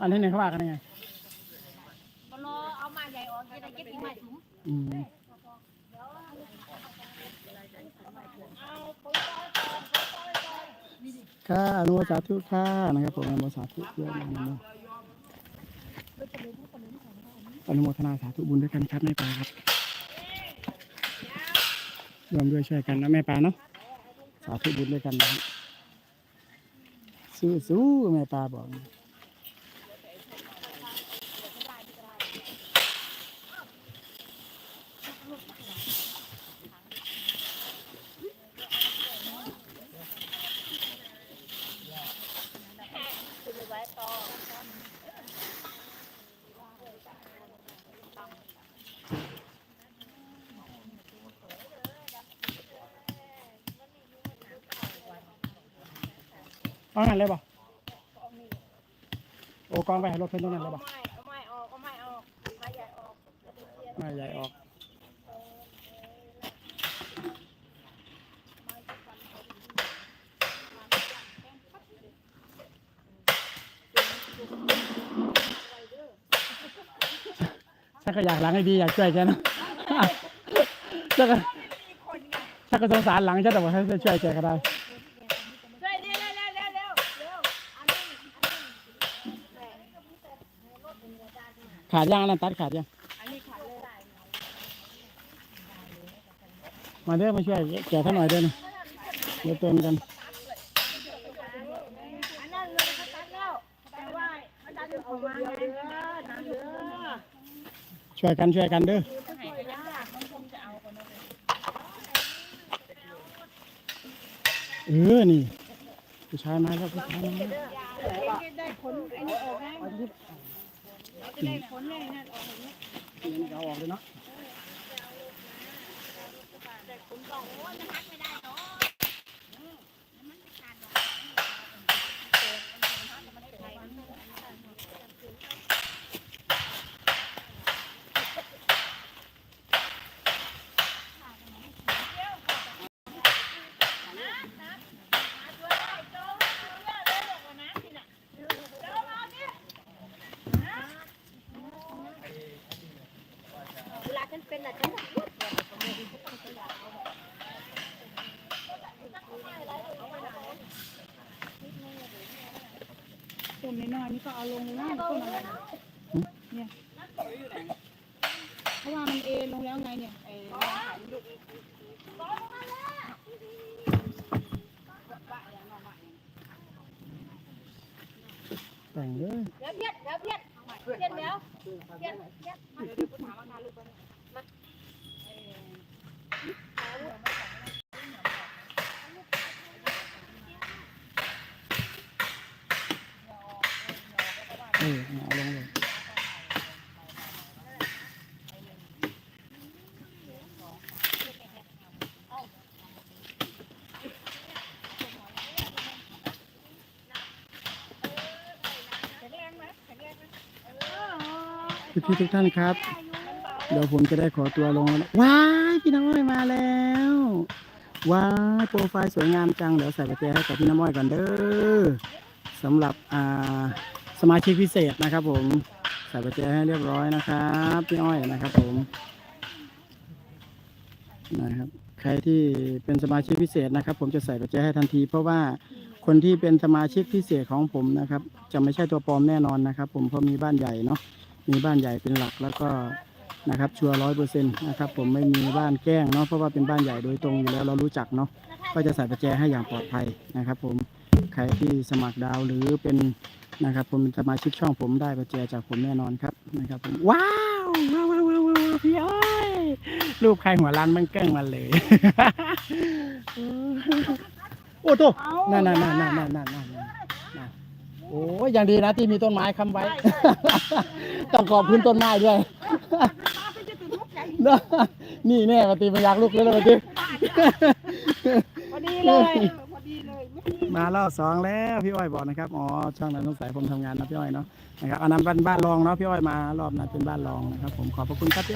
อันนี้เนี่ยเขาว่ากันยังไงมารอเอามาใหญ่ออกจะได้เก็บอีกใหม่ถุงอืมค่ะอนุโมสาธุค่ะนะครับผมอนุโมสาธุด้วยนะครับอนุโมทนาสาธุบุญด้วยกันครับแม่ปลาครับรวมด้วยช่วยกันนะแม่ปลาเนาะสาธุบุญด้วยกันนะสู้สู้ๆแม่ปลาบอก เอางั้นเลยบ่โอ้กองไปให้รถเพิ่นตรงนั้นเลยบ่ไม่เอาไม่ออกเอาไม่ออกไม่ใหญ่ออกมาใหญ่ออกถ้าก็อยากหลังให้ดีอยากช่วยแกนะถ้าก็ถ้าก็สงสารหลังฉันแต่ว่าให้ช่วยแกก็ได้ ขาดย่างนะตัดขาดยังมาเด้อมาช่วยแกะท่านหน่อยเด้อนะเดี๋ยวเติมกันช่วยกันช่วยกันเด้อเออนี่ผู้ชายมาแล้วผู้ชายมา จะได้ผลเอาออกเลยเนาะแต่คุณก็โอ้ยนะคะไม่ได้เนาะ นน้อยๆนี่ก็เอาลงเลยนะต้นอะไรเนี่ยเพราะว่ามันเอลงแล้วไงเนี่ยเออแต่งเด้อเดี๋ยวเพี้ยนเดี๋ยวเพี้ยนเพี้ยนเดี๋ยวเพี้ยนเพี้ยมา อเอาลงเลยพี่ทุกท่านครับ เดี๋ยวผมจะได้ขอตัวลงแล้วว้ายพี่น้ำอ้อยมาแล้วว้ายโปรไฟล์สวยงามจัง เดี๋ยวใส่กระเจให้กับพี่น้ำอ้อยก่อนเด้อสำหรับอ่า สมาชิกพิเศษนะครับ ผมใส่กระเจให้เรียบร้อยนะครับพี่อ้อยนะครับผมนะครับใครที่เป็นสมาชิกพิเศษนะครับ ผมจะใส่กระเจให้ทันที เพราะว่าคนที่เป็นสมาชิกพิเศษของผมนะครับ จะไม่ใช่ตัวปลอมแน่นอนนะครับ ผมเพราะมีบ้านใหญ่เนาะมีบ้านใหญ่เป็นหลักแล้วก็นะครับชัวร้อยเปอร์เซ็นต์นะครับผมไม่มีบ้านแกล้งเนาะเพราะว่าเป็นบ้านใหญ่โดยตรงอยู่แล้วเรารู้จักเนาะก็จะใส่ประแจให้อย่างปลอดภัยนะครับ ผม ใครที่สมัครดาวหรือเป็นนะครับผมสมาชิกช่องผมได้ประเจจากผมแน่นอนครับนะครับผมว้าวว้าวว้าวว้าวพี่อ้อยรูปใครหัวร้านมันเก้งมาเลย โอ้โตนั่นนั่นนั่นนั่นนั่นนั่นนั่นโอ้ยยังดีนะที่มีต้นไม้ค้ำไว้ ต้องขอบคุณต้นไม้ด้วยนี่แน่ปฏิบัญญักลูกเลยปฏิพอดีเลย ดีเลยมารอบสองแล้วพี่อ้อยบอกนะครับอ๋อช่างนั้นต้องใส่ผมทำงานนะพี่อ้อยเนาะนะครับอันนั้นเป็นบ้านรองเนาะพี่อ้อยมารอบนั้นเป็นบ้านรองนะครับผมขอบพระคุณครับพี่อ้อย